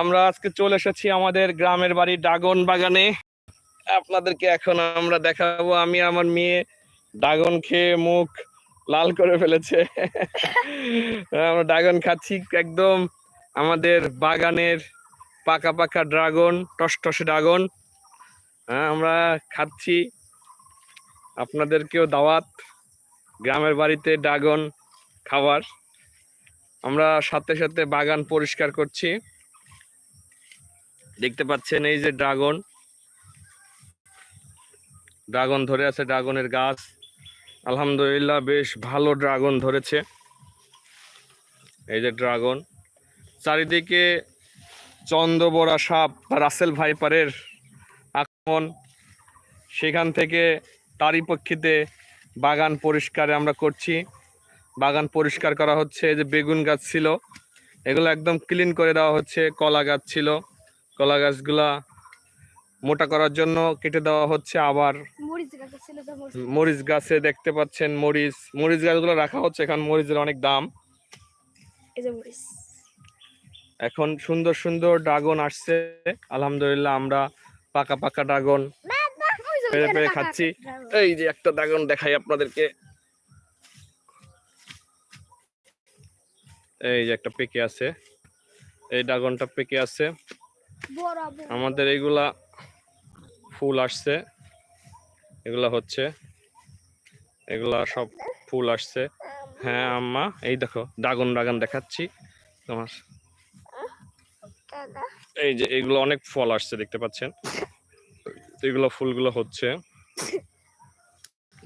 আমরা আজকে চলে এসেছি আমাদের গ্রামের বাড়ি ড্রাগন বাগানে। আপনাদেরকে এখন আমরা দেখাবো, আমি আমার মেয়ে ড্রাগন খেয়ে মুখ লাল করে ফেলেছে। আমরা ড্রাগন খাচ্ছি একদম আমাদের বাগানের পাকা পাকা ড্রাগন টসটসে ড্রাগন। হ্যাঁ আমরা খাচ্ছি আপনাদেরকেও দাওয়াত গ্রামের বাড়িতে ড্রাগন খাবার আমরা সাথে সাথে বাগান পরিষ্কার করছি। দেখতে পাচ্ছেন এই যে ড্রাগন। ড্রাগন ধরে আছে, ড্রাগনের গাছ। আলহামদুলিল্লাহ বেশ ভালো ড্রাগন ধরেছে। এই যে ড্রাগন। চারিদিকে চন্দ্রবড়া সাপ বা রাসেল ভাইপারের আক্রমণ। সেখান থেকে তারই পক্ষিতে বাগান পরিষ্কার আমরা করছি। বাগান পরিষ্কার করা হচ্ছে যে বেগুন গাছ ছিল, এগুলো একদম ক্লিন করে দেওয়া হচ্ছে, কলা গাছ ছিল। কলা গাছগুলা মোটা করার জন্য কেটে দেওয়া হচ্ছে আবার মরিচ গাছে দেখতে পাচ্ছেন মরিচ। মরিচ গাছগুলো রাখা হচ্ছে এখন মরিচের অনেক দাম। এখন সুন্দর সুন্দর ড্রাগন আসছে। আলহামদুলিল্লাহ আমরা পাকা পাকা ড্রাগন পেরে পেরে খাচ্ছি। এই যে একটা ড্রাগন দেখাই আপনাদেরকে। এই যে একটা পেকে আছে। এই ড্রাগনটা পেকে আছে। আমাদের এইগুলা ফুল আসছে। এগুলা হচ্ছে। এগুলা সব ফুল আসছে। হ্যাঁ আম্মা এই দেখো ড্রাগন ড্রাগন দেখাচ্ছি তোমার। এই যে এগুলো অনেক ফল আসছে দেখতে পাচ্ছেন? এগুলো ফুলগুলো হচ্ছে।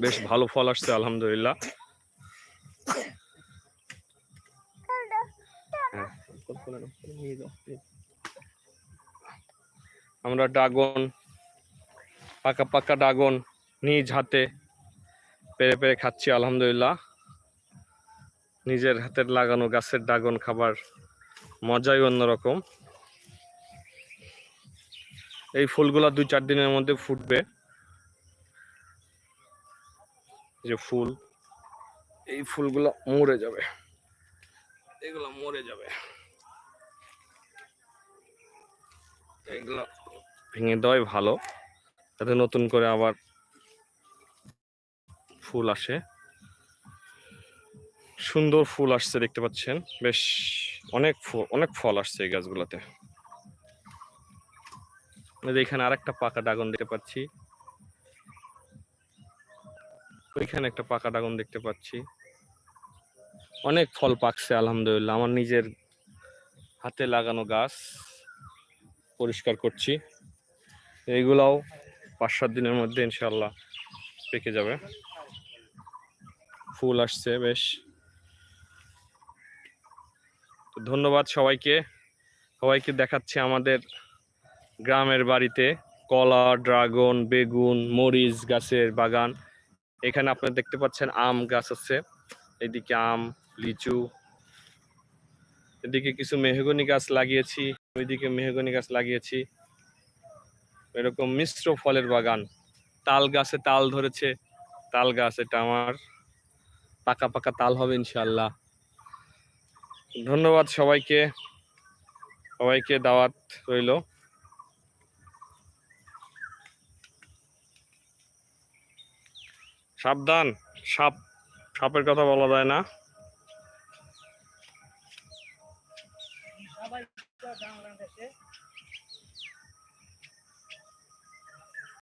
বেশ ভালো ফল আসছে আলহামদুলিল্লাহ। হ্যাঁ। আমরা ড্রাগন, পাকা পাকা ড্রাগন নিজ হাতে পেরে পেরে খাচ্ছি, আলহামদুলিল্লাহ। নিজের হাতের লাগানো গাছের ড্রাগন খাবার মজাই অন্যরকম। এই ফুলগুলা দুই চার দিনের মধ্যে ফুটবে। যে ফুল, এই ফুলগুলো মরে যাবে। এগুলো মরে যাবে। এগুলো ভেঙে দেওয়াই ভালো। যাতে নতুন করে আবার ফুল আসে। সুন্দর ফুল আসছে দেখতে পাচ্ছেন। বেশ অনেক ফুল অনেক ফল আসছে এই গাছগুলোতে। এখানে আরেকটা পাকা ড্রাগন দেখতে পাচ্ছি। ওইখানে একটা পাকা ড্রাগন দেখতে পাচ্ছি। অনেক ফল পাকছে, আলহামদুলিল্লাহ। আমার নিজের হাতে লাগানো গাছ পরিষ্কার করছি। এইগুলাও পাঁচ সাত দিনের মধ্যে ইনশাল্লাহ পেকে যাবে। ফুল আসছে, বেশ। তো ধন্যবাদ সবাইকে। সবাইকে দেখাচ্ছে আমাদের গ্রামের বাড়িতে। কলা, ড্রাগন, বেগুন, মরিচ গাছের বাগান। এখানে আপনারা দেখতে পাচ্ছেন আম গাছ আছে। এদিকে আম, লিচু। এদিকে কিছু মেহগনি গাছ লাগিয়েছি। ওইদিকে মেহগনি গাছ লাগিয়েছি। এরকম মিশ্র ফলের বাগান। তাল গাছে তাল ধরেছে। তাল গাছ এটা আমার পাকা পাকা তাল হবে ইনশাল্লাহ ধন্যবাদ সবাইকে। সবাইকে দাওয়াত রইল। সাবধান, সাপ, সাপের কথা বলা যায় না।